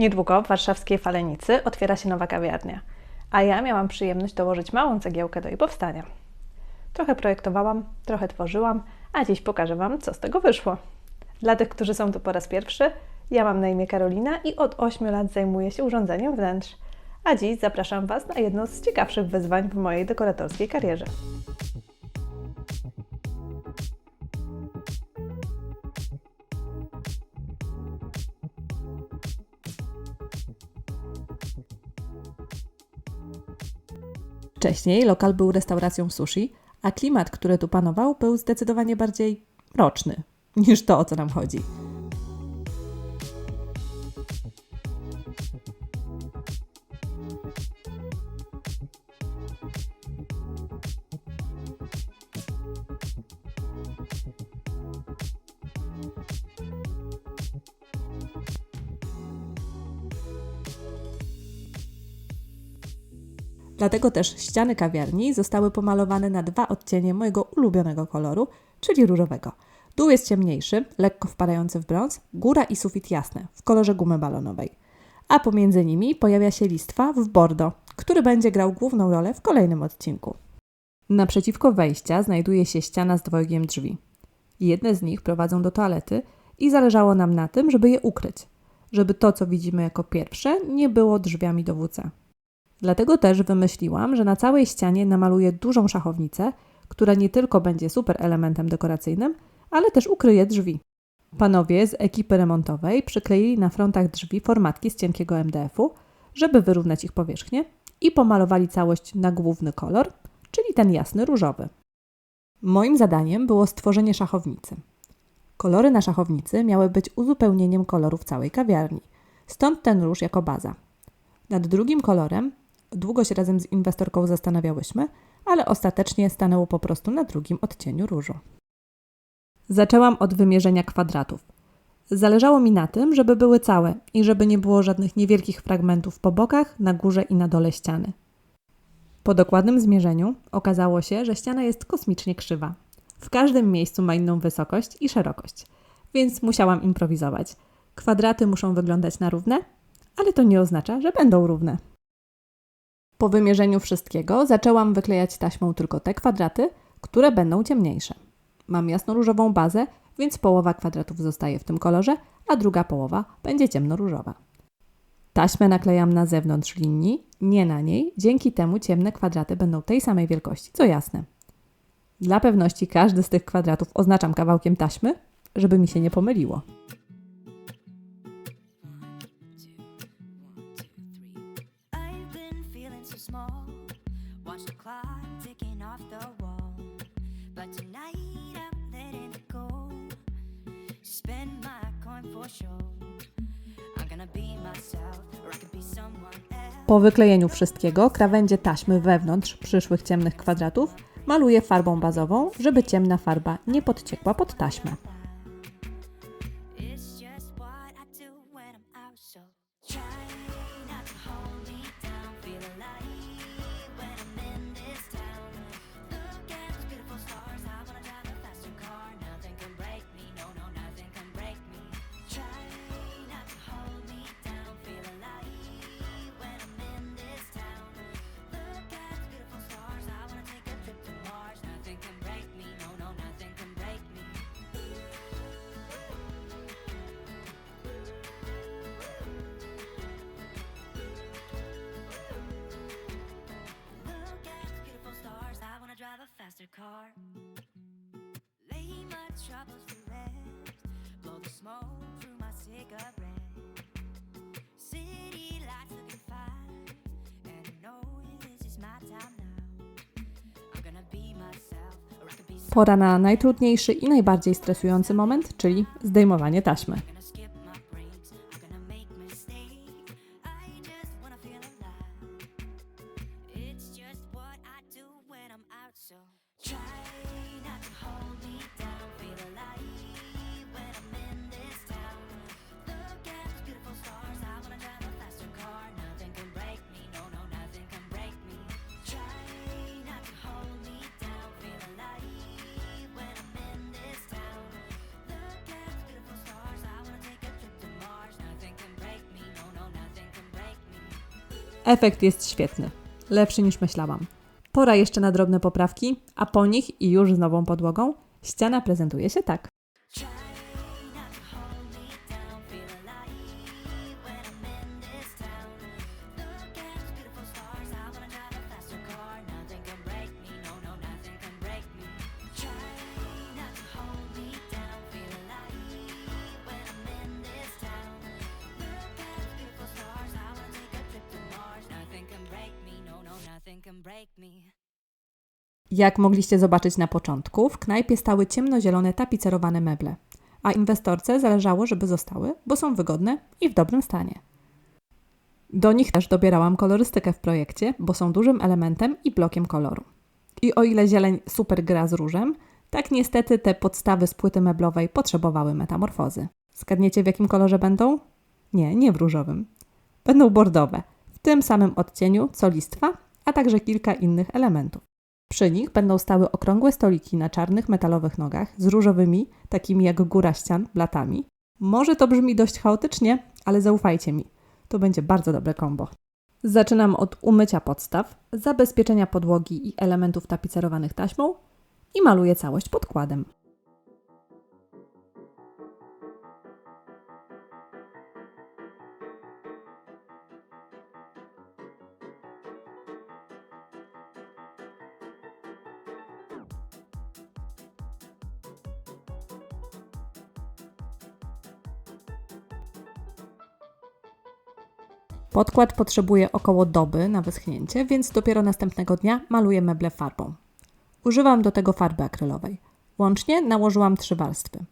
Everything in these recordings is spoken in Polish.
Niedługo w warszawskiej Falenicy otwiera się nowa kawiarnia, a ja miałam przyjemność dołożyć małą cegiełkę do jej powstania. Trochę projektowałam, trochę tworzyłam, a dziś pokażę Wam, co z tego wyszło. Dla tych, którzy są tu po raz pierwszy, ja mam na imię Karolina i od 8 lat zajmuję się urządzeniem wnętrz. A dziś zapraszam Was na jedno z ciekawszych wyzwań w mojej dekoratorskiej karierze. Wcześniej lokal był restauracją sushi, a klimat, który tu panował, był zdecydowanie bardziej mroczny niż to, o co nam chodzi. Dlatego też ściany kawiarni zostały pomalowane na dwa odcienie mojego ulubionego koloru, czyli różowego. Dół jest ciemniejszy, lekko wpadający w brąz, góra i sufit jasne, w kolorze gumy balonowej. A pomiędzy nimi pojawia się listwa w bordo, który będzie grał główną rolę w kolejnym odcinku. Naprzeciwko wejścia znajduje się ściana z dwojgiem drzwi. Jedne z nich prowadzą do toalety i zależało nam na tym, żeby je ukryć, żeby to, co widzimy jako pierwsze, nie było drzwiami do WC. Dlatego też wymyśliłam, że na całej ścianie namaluję dużą szachownicę, która nie tylko będzie super elementem dekoracyjnym, ale też ukryje drzwi. Panowie z ekipy remontowej przykleili na frontach drzwi formatki z cienkiego MDF-u, żeby wyrównać ich powierzchnię i pomalowali całość na główny kolor, czyli ten jasny różowy. Moim zadaniem było stworzenie szachownicy. Kolory na szachownicy miały być uzupełnieniem kolorów całej kawiarni, stąd ten róż jako baza. Nad drugim kolorem Długo się razem z inwestorką zastanawiałyśmy, ale ostatecznie stanęło po prostu na drugim odcieniu różu. Zaczęłam od wymierzenia kwadratów. Zależało mi na tym, żeby były całe i żeby nie było żadnych niewielkich fragmentów po bokach, na górze i na dole ściany. Po dokładnym zmierzeniu okazało się, że ściana jest kosmicznie krzywa. W każdym miejscu ma inną wysokość i szerokość, więc musiałam improwizować. Kwadraty muszą wyglądać na równe, ale to nie oznacza, że będą równe. Po wymierzeniu wszystkiego zaczęłam wyklejać taśmą tylko te kwadraty, które będą ciemniejsze. Mam jasno-różową bazę, więc połowa kwadratów zostaje w tym kolorze, a druga połowa będzie ciemnoróżowa. Taśmę naklejam na zewnątrz linii, nie na niej, dzięki temu ciemne kwadraty będą tej samej wielkości, co jasne. Dla pewności każdy z tych kwadratów oznaczam kawałkiem taśmy, żeby mi się nie pomyliło. Po wyklejeniu wszystkiego, krawędzie taśmy wewnątrz przyszłych ciemnych kwadratów maluję farbą bazową, żeby ciemna farba nie podciekła pod taśmę. Lay my troubles to rest. Blow the smoke through my cigarette. City lights looking fine. And this is my time now. I'm gonna be myself. Pora na najtrudniejszy i najbardziej stresujący moment, czyli zdejmowanie taśmy. Efekt jest świetny. Lepszy niż myślałam. Pora jeszcze na drobne poprawki, a po nich i już z nową podłogą ściana prezentuje się tak. Jak mogliście zobaczyć na początku, w knajpie stały ciemnozielone tapicerowane meble, a inwestorce zależało, żeby zostały, bo są wygodne i w dobrym stanie. Do nich też dobierałam kolorystykę w projekcie, bo są dużym elementem i blokiem koloru. I o ile zieleń super gra z różem, tak niestety te podstawy z płyty meblowej potrzebowały metamorfozy. Zgadniecie w jakim kolorze będą? Nie, nie w różowym. Będą bordowe, w tym samym odcieniu co listwa, a także kilka innych elementów. Przy nich będą stały okrągłe stoliki na czarnych metalowych nogach z różowymi, takimi jak góra ścian, blatami. Może to brzmi dość chaotycznie, ale zaufajcie mi, to będzie bardzo dobre kombo. Zaczynam od umycia podstaw, zabezpieczenia podłogi i elementów tapicerowanych taśmą i maluję całość podkładem. Podkład potrzebuje około doby na wyschnięcie, więc dopiero następnego dnia maluję meble farbą. Używam do tego farby akrylowej. Łącznie nałożyłam trzy warstwy.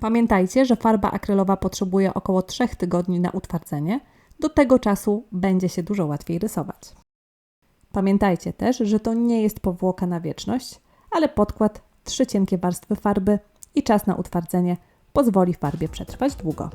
Pamiętajcie, że farba akrylowa potrzebuje około 3 tygodni na utwardzenie. Do tego czasu będzie się dużo łatwiej rysować. Pamiętajcie też, że to nie jest powłoka na wieczność, ale podkład, trzy cienkie warstwy farby i czas na utwardzenie pozwoli farbie przetrwać długo.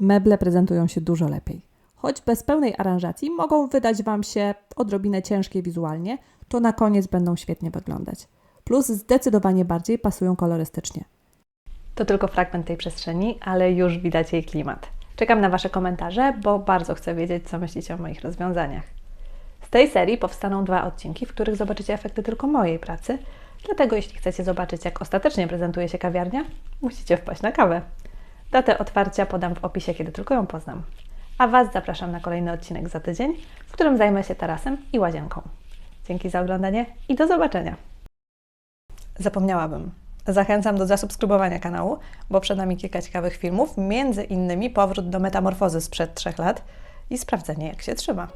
Meble prezentują się dużo lepiej. Choć bez pełnej aranżacji mogą wydać Wam się odrobinę ciężkie wizualnie, to na koniec będą świetnie wyglądać. Plus zdecydowanie bardziej pasują kolorystycznie. To tylko fragment tej przestrzeni, ale już widać jej klimat. Czekam na Wasze komentarze, bo bardzo chcę wiedzieć, co myślicie o moich rozwiązaniach. Z tej serii powstaną dwa odcinki, w których zobaczycie efekty tylko mojej pracy. Dlatego, jeśli chcecie zobaczyć, jak ostatecznie prezentuje się kawiarnia, musicie wpaść na kawę. Datę otwarcia podam w opisie, kiedy tylko ją poznam. A Was zapraszam na kolejny odcinek za tydzień, w którym zajmę się tarasem i łazienką. Dzięki za oglądanie i do zobaczenia. Zapomniałabym. Zachęcam do zasubskrybowania kanału, bo przed nami kilka ciekawych filmów, między innymi powrót do metamorfozy sprzed trzech lat i sprawdzenie, jak się trzyma.